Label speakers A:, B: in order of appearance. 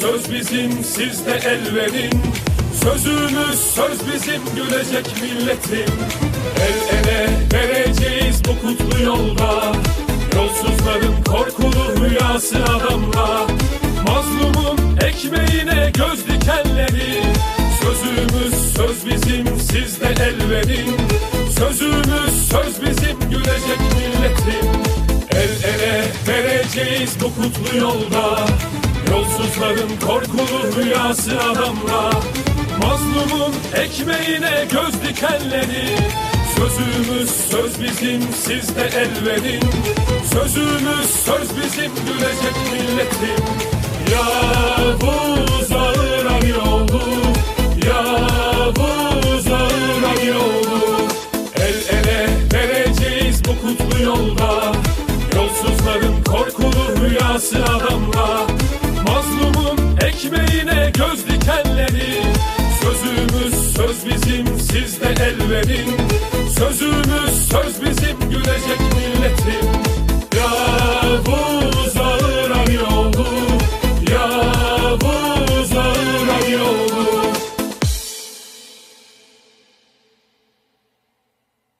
A: Söz bizim sizde el verin. Sözümüz söz bizim gülecek milletim El ele vereceğiz bu kutlu yolda. Yolsuzların korkulu rüyası adamla. Mazlumun ekmeğine göz dikenleri. Sözümüz söz bizim sizde el verin. Sözümüz söz bizim gülecek milletim El ele vereceğiz bu kutlu yolda Yolsuzların korkulu rüyası adamla. Mazlumun ekmeğine göz dikenleri. Sözümüz söz bizim sizde el verin. Sözümüz söz bizim gülecek milletim. Yavuz ağır Ali oldu Yavuz ağır Ali oldu El ele vereceğiz bu kutlu yolda. Yolsuzların korkulu rüyası adamla Ekmeğine göz dikenleri. Sözümüz söz bizim sizde el